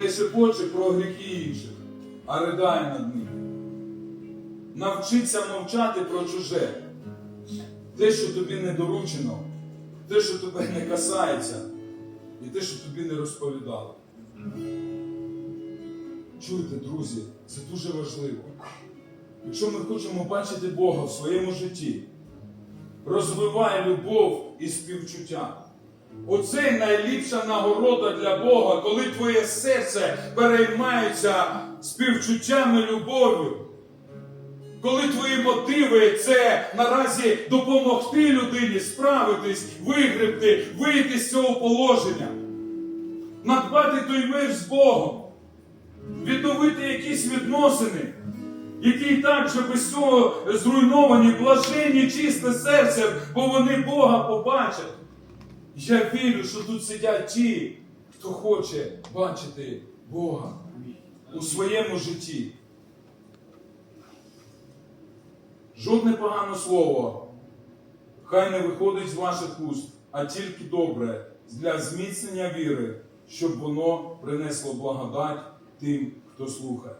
Не шепоче про гріхи інших, а ридає над ними. Навчиться мовчати про чуже. Те, що тобі не доручено, те, що тебе не касається, і те, що тобі не розповідали. Чуєте, друзі, це дуже важливо. Якщо ми хочемо бачити Бога в своєму житті, розвивай любов і співчуття. Оце найліпша нагорода для Бога, коли твоє серце переймається співчуттям і любов'ю. Коли твої мотиви це наразі допомогти людині справитись, вигребти, вийти з цього положення, надбати той мир з Богом, відновити якісь відносини, які і так вже без цього зруйновані, блаженні, чисте серце, бо вони Бога побачать. Я вірю, що тут сидять ті, хто хоче бачити Бога у своєму житті. Жодне погане слово хай не виходить з ваших уст, а тільки добре для зміцнення віри, щоб воно принесло благодать тим, хто слухає.